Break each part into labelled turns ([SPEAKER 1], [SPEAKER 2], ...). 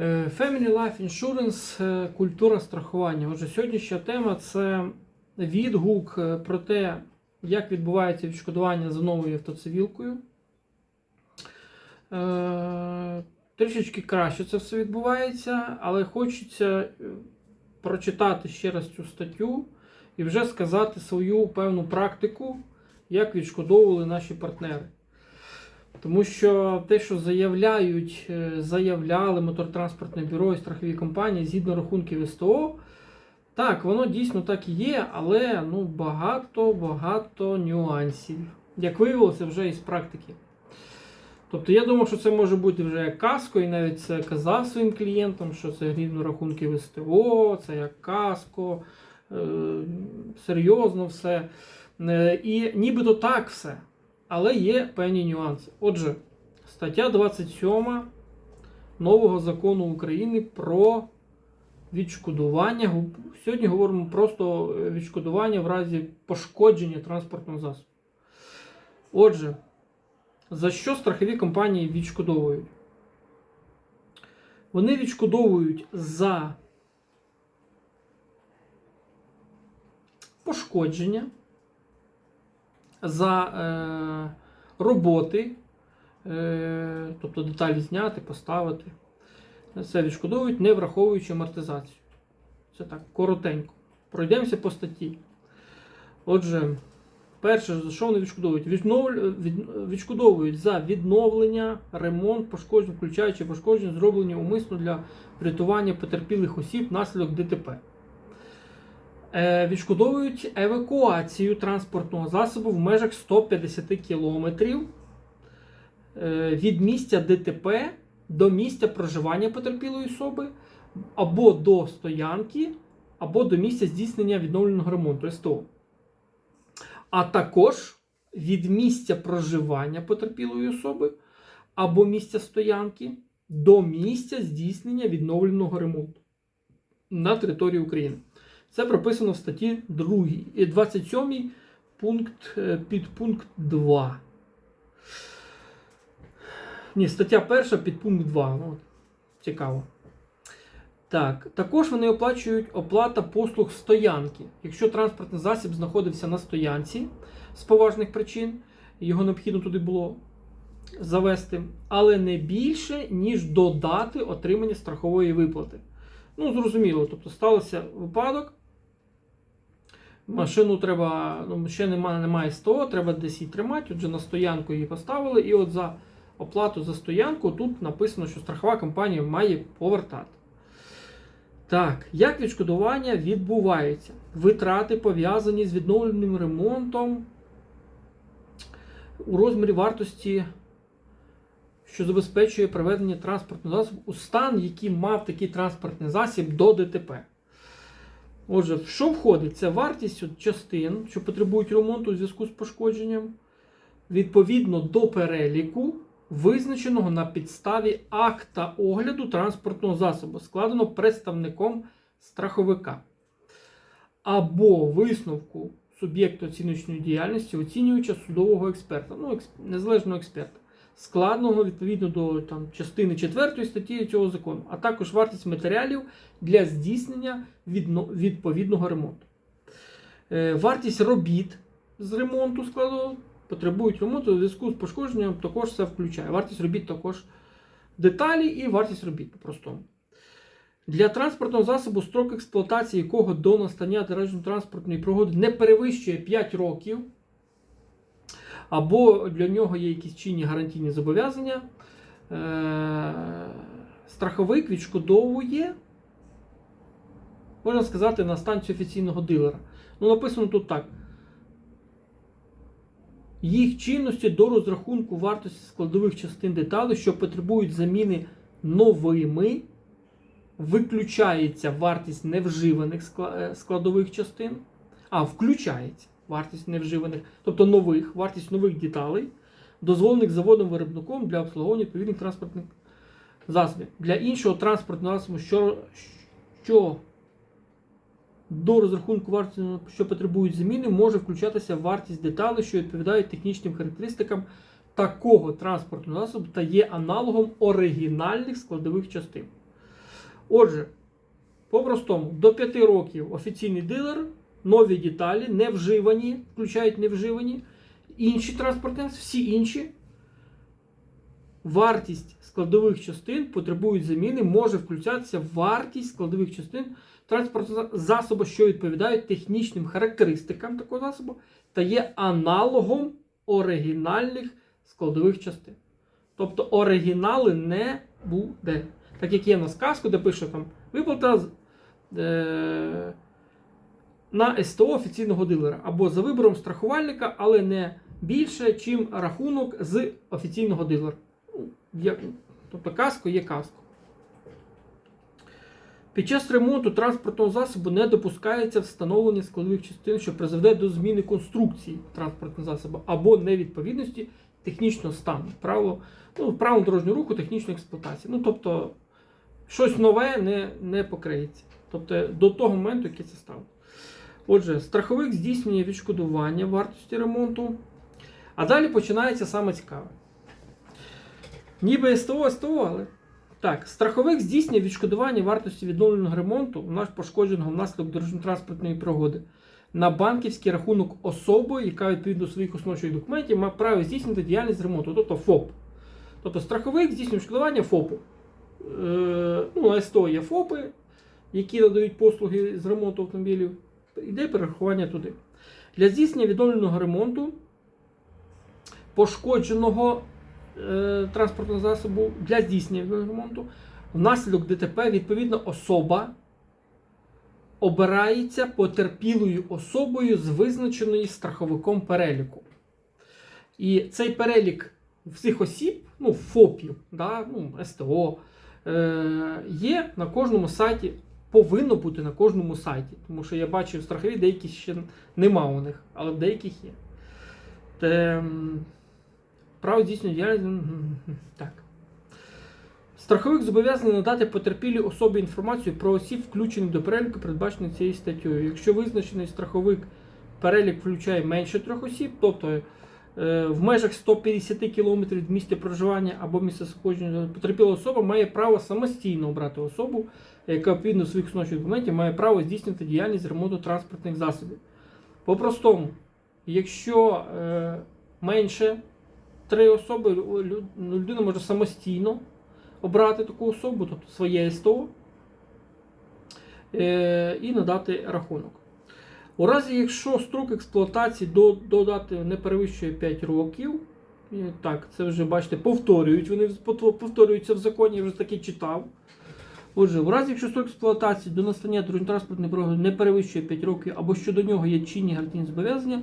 [SPEAKER 1] Е, Family Life Insurance, е, культура страхування. Отже, сьогоднішня тема це відгук е, про те, як відбувається відшкодування за новою автоцивілкою. Трішечки краще це все відбувається, але хочеться прочитати ще раз цю статтю і вже сказати свою певну практику, як відшкодовували наші партнери. Тому що те, що заявляють, е, заявляли моторотранспортне бюро і страхові компанії згідно рахунків СТО, так, воно дійсно так і є, але ну, багато-багато нюансів. Як виявилося вже із практики. Тобто я думав, що це може бути вже як каско, і навіть це казав своїм клієнтам, що це згідно рахунків СТО, це як каско, е, серйозно все. Е, і нібито так все. Але є певні нюанси. Отже, стаття 27 нового закону України про відшкодування. Сьогодні говоримо просто е, відшкодування в разі пошкодження транспортного засобу. Отже, за що страхові компанії відшкодовують? Вони відшкодовують за пошкодження, за е, роботи, е, тобто деталі зняти, поставити. Це відшкодовують, не враховуючи амортизацію. Це так, коротенько. Пройдемося по статті. Отже, перше, за що вони відшкодовують? Відшкодовують за відновлення, ремонт, пошкоджень, включаючи пошкодження, зроблені умисно для врятування потерпілих осіб внаслідок ДТП. Е, Відшкодовують евакуацію транспортного засобу в межах 150 км від місця ДТП до місця проживання потерпілої особи, або до стоянки, або до місця здійснення відновленого ремонту СТО. А також від місця проживання потерпілої особи або місця стоянки до місця здійснення відновленого ремонту на території України. Це прописано в статті 2, і 27 пункт, е, підпункт 2. Ні, стаття 1 підпункт 2. Ну, от, цікаво. Так, також вони оплачують оплата послуг стоянки. Якщо транспортний засіб знаходився на стоянці з поважних причин, його необхідно туди було завести, але не більше, ніж до дати отримання страхової виплати. Ну, зрозуміло, тобто стався випадок. Машину треба, ну, ще немає, немає СТО, треба десь її тримати. Отже, на стоянку її поставили, і от за оплату за стоянку тут написано, що страхова компанія має повертати. Так, як відшкодування відбувається? Витрати пов'язані з відновленим ремонтом у розмірі вартості, що забезпечує приведення транспортного засобу у стан, який мав такий транспортний засіб до ДТП. Отже, в що входить? Це вартість частин, що потребують ремонту у зв'язку з пошкодженням, відповідно до переліку, визначеного на підставі акта огляду транспортного засобу, складено представником страховика, або висновку суб'єкту оціночної діяльності, оцінююча судового експерта, ну, незалежного експерта, складеного відповідно до там, частини 4 статті цього закону, а також вартість матеріалів для здійснення відповідного ремонту. Е, Вартість робіт з ремонту складу потребують ремонту у зв'язку з пошкодженням, також все включає. Вартість робіт також деталі і вартість робіт по-простому. Для транспортного засобу строк експлуатації якого до настання дорожньо-транспортної пригоди не перевищує 5 років, або для нього є якісь чинні гарантійні зобов'язання, е- страховик відшкодовує, можна сказати, на станцію офіційного дилера. Ну, написано тут так. Їх чинності до розрахунку вартості складових частин деталей, що потребують заміни новими, виключається вартість невживаних е, складових частин, а включається вартість невживаних, тобто нових, вартість нових деталей, дозволених заводом виробником для обслуговування відповідних транспортних засобів. Для іншого транспортного засобу, що, що до розрахунку вартості, що потребують заміни, може включатися вартість деталей, що відповідають технічним характеристикам такого транспортного засобу та є аналогом оригінальних складових частин. Отже, по-простому, до 5 років офіційний дилер, нові деталі, не вживані, включають не вживані, інші транспортні, всі інші. Вартість складових частин потребують заміни, може включатися вартість складових частин транспортного засобу, що відповідають технічним характеристикам такого засобу, та є аналогом оригінальних складових частин. Тобто оригінали не буде. Так як є на сказку, де пише там виплата е, на СТО офіційного дилера або за вибором страхувальника, але не більше, чим рахунок з офіційного дилера. Ну, тобто каско є каско. Під час ремонту транспортного засобу не допускається встановлення складових частин, що призведе до зміни конструкції транспортного засобу або невідповідності технічного стану. Правило, ну, правило дорожнього руху технічної експлуатації. Ну, тобто, щось нове не, не покриється. Тобто до того моменту, який це стало. Отже, страховик здійснює відшкодування вартості ремонту. А далі починається саме цікаве. Ніби СТО, СТО, але. Так, страховик здійснює відшкодування вартості відновленого ремонту у наш пошкодженого внаслідок дорожньо-транспортної пригоди на банківський рахунок особи, яка відповідно до своїх основних документів має право здійснити діяльність ремонту, тобто ФОП. Тобто страховик здійснює відшкодування ФОПу. Е, ну, СТО є ФОПи, які надають послуги з ремонту автомобілів. Йде перерахування туди. Для здійснення відновленого ремонту пошкодженого е, транспортного засобу для здійснення ремонту внаслідок ДТП відповідна особа обирається потерпілою особою з визначеної страховиком переліку. І цей перелік всіх осіб, ну, ФОПів, да, ну, СТО, е, є на кожному сайті, повинно бути на кожному сайті. Тому що я бачив страхові, деякі ще нема у них, але в деяких є. Те, право здійснює діяльність. Так. Страховик зобов'язаний надати потерпілій особі інформацію про осіб, включених до переліку, передбачених цією статтею. Якщо визначений страховик перелік включає менше трьох осіб, тобто в межах 150 км від місця проживання або місця сходження потерпіла особа має право самостійно обрати особу, яка відповідно своїх основних документів має право здійснити діяльність ремонту транспортних засобів. По-простому, якщо е, менше три особи, лю- лю- людина може самостійно обрати таку особу, тобто своє СТО, е, і надати рахунок. У разі, якщо строк експлуатації до, додати не перевищує 5 років, так, це вже бачите, повторюють, вони пов- повторюються в законі, я вже таки читав. Отже, у разі, якщо строк експлуатації до настання дорожньо-транспортної пригоди не перевищує 5 років або щодо нього є чинні гарантійні зобов'язання,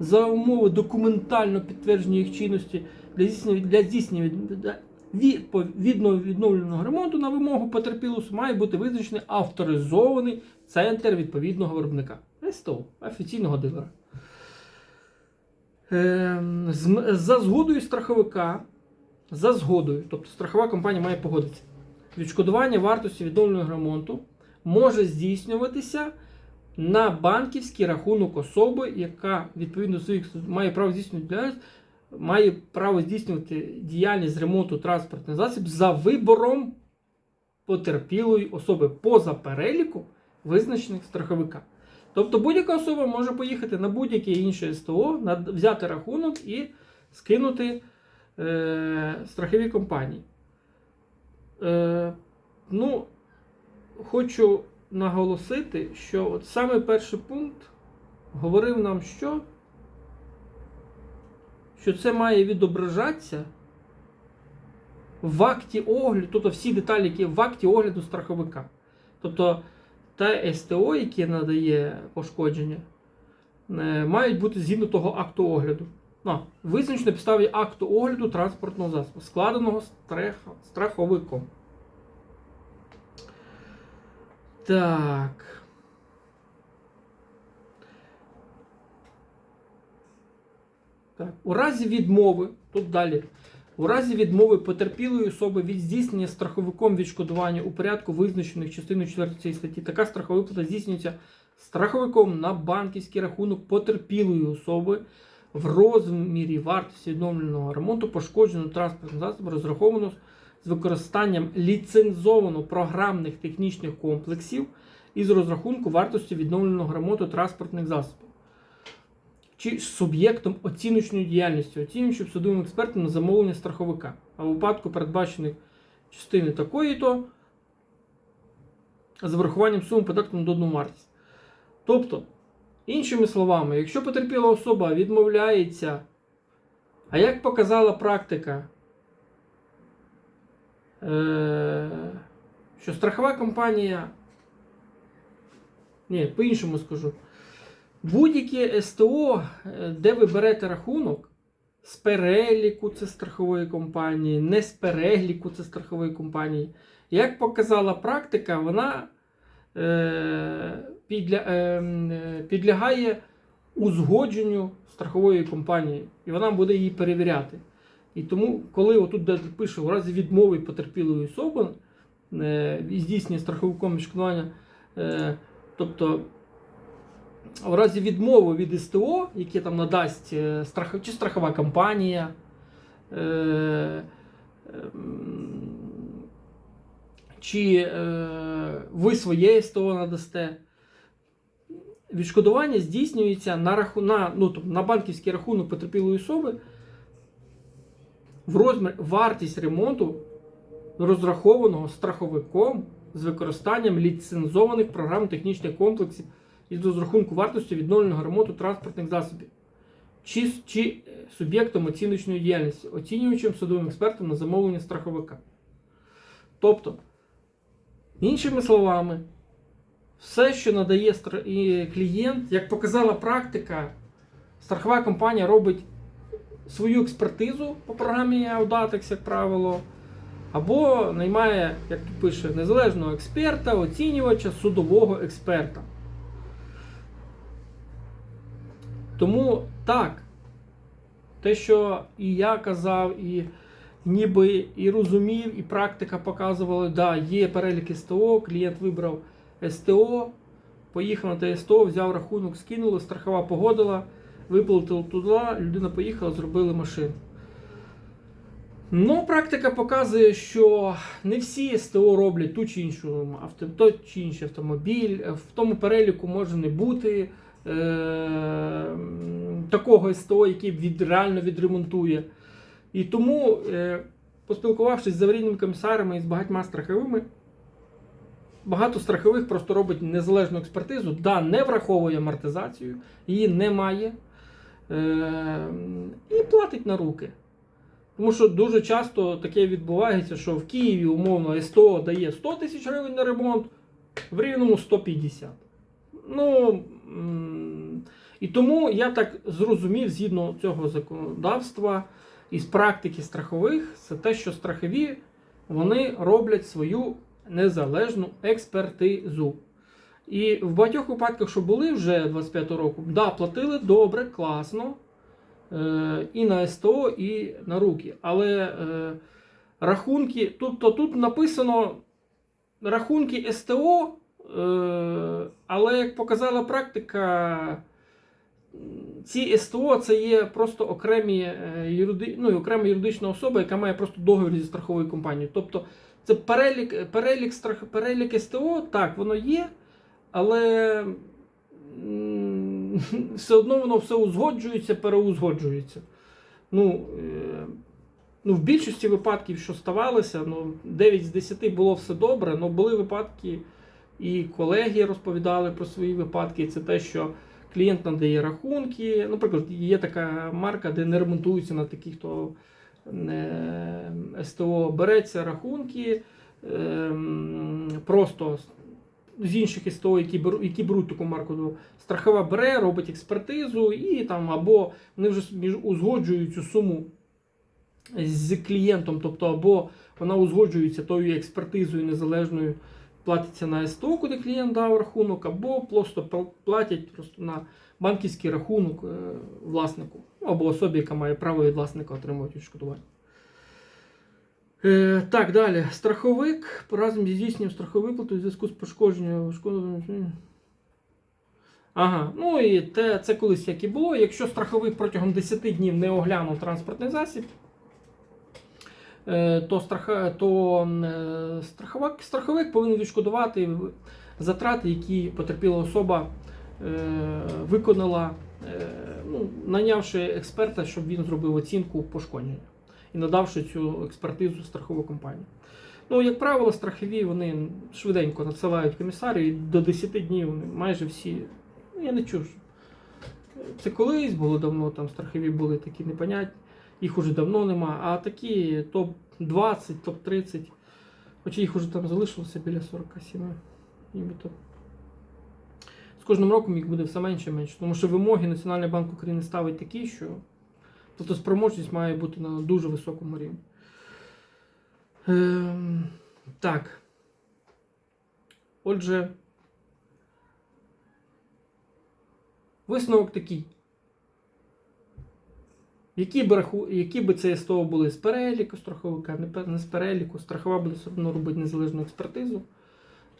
[SPEAKER 1] за умови документально підтвердження їх чинності для здійснення, для здійснення від- відповідно відновленого ремонту на вимогу потерпілого має бути визначений авторизований центр відповідного виробника. СТО, офіційного дилера. Ем, За згодою страховика, за згодою, тобто страхова компанія має погодитися. Відшкодування вартості відновленого ремонту може здійснюватися на банківський рахунок особи, яка відповідно своїх має право здійснювати має право здійснювати діяльність ремонту транспортних засобів за вибором потерпілої особи поза переліку, визначених страховика. Тобто будь-яка особа може поїхати на будь-яке інше СТО, взяти рахунок і скинути е, страхові компанії. Е, ну, хочу наголосити, що от саме перший пункт говорив нам, що, що це має відображатися в акті огляду, тобто всі деталі, які в акті огляду страховика. Тобто та СТО, яке надає пошкодження, е, мають бути згідно того акту огляду. А, визначено підставі акту огляду транспортного засобу, складеного страх- страховиком. Так. Так. У разі відмови, тут далі. У разі відмови потерпілої особи від здійснення страховиком відшкодування у порядку визначених частиною 4 цієї статті, така страхова виплата здійснюється страховиком на банківський рахунок потерпілої особи в розмірі вартості відновленого ремонту пошкодженого транспортного засобу, розрахованого з використанням ліцензовано програмних технічних комплексів із розрахунку вартості відновленого ремонту транспортних засобів. Чи суб'єктом оціночної діяльності, оцінюючим судовим експертом на замовлення страховика. А в випадку передбачених частини такої-то з врахуванням суми податку на додану вартість. Тобто, іншими словами, якщо потерпіла особа відмовляється, а як показала практика, е, що страхова компанія, ні, по-іншому скажу, будь-яке СТО, е, де ви берете рахунок, з переліку це страхової компанії, не з переліку це страхової компанії. Як показала практика, вона е, підля, е, е, підлягає узгодженню страхової компанії, і вона буде її перевіряти. І тому, коли отут пише у разі відмови потерпілої особи е, і здійснює страховиком відшкодування, е, тобто в разі відмови від СТО, яке там надасть е, страх, чи страхова компанія, е, ем, чи е, ви своє СТО надасте. Відшкодування здійснюється на, раху, на, ну, тобто на банківський рахунок потерпілої особи в розмір вартість ремонту, розрахованого страховиком з використанням ліцензованих програм технічних комплексів із розрахунку вартості відновленого ремонту транспортних засобів, чи, чи е, суб'єктом оціночної діяльності, оцінюючим судовим експертом на замовлення страховика. Тобто, іншими словами, все, що надає клієнт, як показала практика, страхова компанія робить свою експертизу по програмі Audatex, як правило, або наймає, як тут пише, незалежного експерта, оцінювача, судового експерта. Тому так, те, що і я казав, і ніби і розумів, і практика показувала, да, є перелік СТО, клієнт вибрав СТО, поїхав на те СТО, взяв рахунок, скинули, страхова погодила, виплатили туди, людина поїхала, зробили машину. Ну, практика показує, що не всі СТО роблять ту чи іншу авто, той чи інший автомобіль. В тому переліку може не бути е, такого СТО, який від, реально відремонтує. І тому, е, поспілкувавшись з аварійними комісарами і з багатьма страховими, багато страхових просто робить незалежну експертизу, да, не враховує амортизацію, її немає. Е, і платить на руки. Тому що дуже часто таке відбувається, що в Києві умовно СТО дає 100 тисяч гривень на ремонт, в Рівному 150. Ну, і тому я так зрозумів, згідно цього законодавства із практики страхових, це те, що страхові вони роблять свою незалежну експертизу. І в багатьох випадках, що були вже 25 року, да, платили добре, класно. Е, і на СТО, і на руки. Але е, рахунки, тобто тут написано рахунки СТО, е, але як показала практика, ці СТО це є просто окремі, е, юриди, ну, окрема юридична особа, яка має просто договір зі страховою компанією. Тобто це перелік, перелік, страх, перелік СТО, так, воно є, але все одно воно все узгоджується, переузгоджується. Ну, е, ну, в більшості випадків, що ставалося, ну, 9 з 10 було все добре, але були випадки, і колеги розповідали про свої випадки. Це те, що клієнт надає рахунки. Наприклад, є така марка, де не ремонтуються на таких то СТО, береться рахунки. ем, Просто з інших СТО, які беруть, які беруть таку марку, страхова бере, робить експертизу, і там або вони вже узгоджують цю суму з клієнтом, тобто або вона узгоджується тою експертизою незалежною, платиться на СТО, куди клієнт дав рахунок, або просто пл- платять просто на банківський рахунок е, власнику, ну, або особі, яка має право від власника отримувати відшкодування. Е, так, далі. Страховик разом зі здійсненням страхової виплати у зв'язку з пошкодженням шкоди. Ага, ну і те, це колись як і було. Якщо страховик протягом 10 днів не оглянув транспортний засіб, то, страха, то е, страховик, страховик повинен відшкодувати затрати, які потерпіла особа е, виконала, е, ну, нанявши експерта, щоб він зробив оцінку пошкодження і надавши цю експертизу страхову компанію. Ну, як правило, страхові вони швиденько надсилають комісарію, і до 10 днів вони майже всі. Ну, я не чув. Це колись було давно, там страхові були такі непонятні, їх уже давно нема, а такі топ-20, топ-30, хоча їх уже там залишилося біля 47. Нібито. З кожним роком їх буде все менше і менше, тому що вимоги Національний банк України ставить такі, що тобто спроможність має бути на дуже високому рівні. Ем, так. Отже, висновок такий. Які б, які би це СТО були з переліку страховика, не з переліку, страхова буде все одно робити незалежну експертизу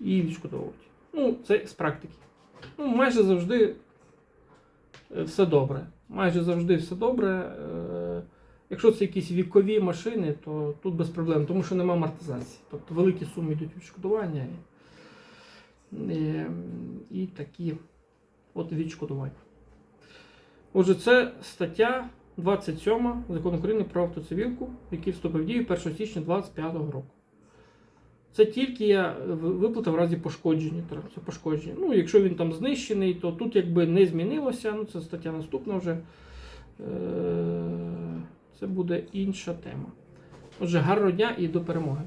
[SPEAKER 1] і відшкодовувати. Ну, це з практики. Ну, майже завжди е, все добре. Майже завжди все добре. Е, Якщо це якісь вікові машини, то тут без проблем, тому що немає амортизації. Тобто великі суми йдуть відшкодування і, і, і такі от відшкодування. Отже, це стаття 27 закон України про автоцивілку, який вступив в дію 1 січня 2025 року. Це тільки я виплата в разі пошкодження. Це пошкодження. Ну, якщо він там знищений, то тут якби не змінилося. Ну, це стаття наступна вже. Е, Це буде інша тема. Отже, гарного дня і до перемоги.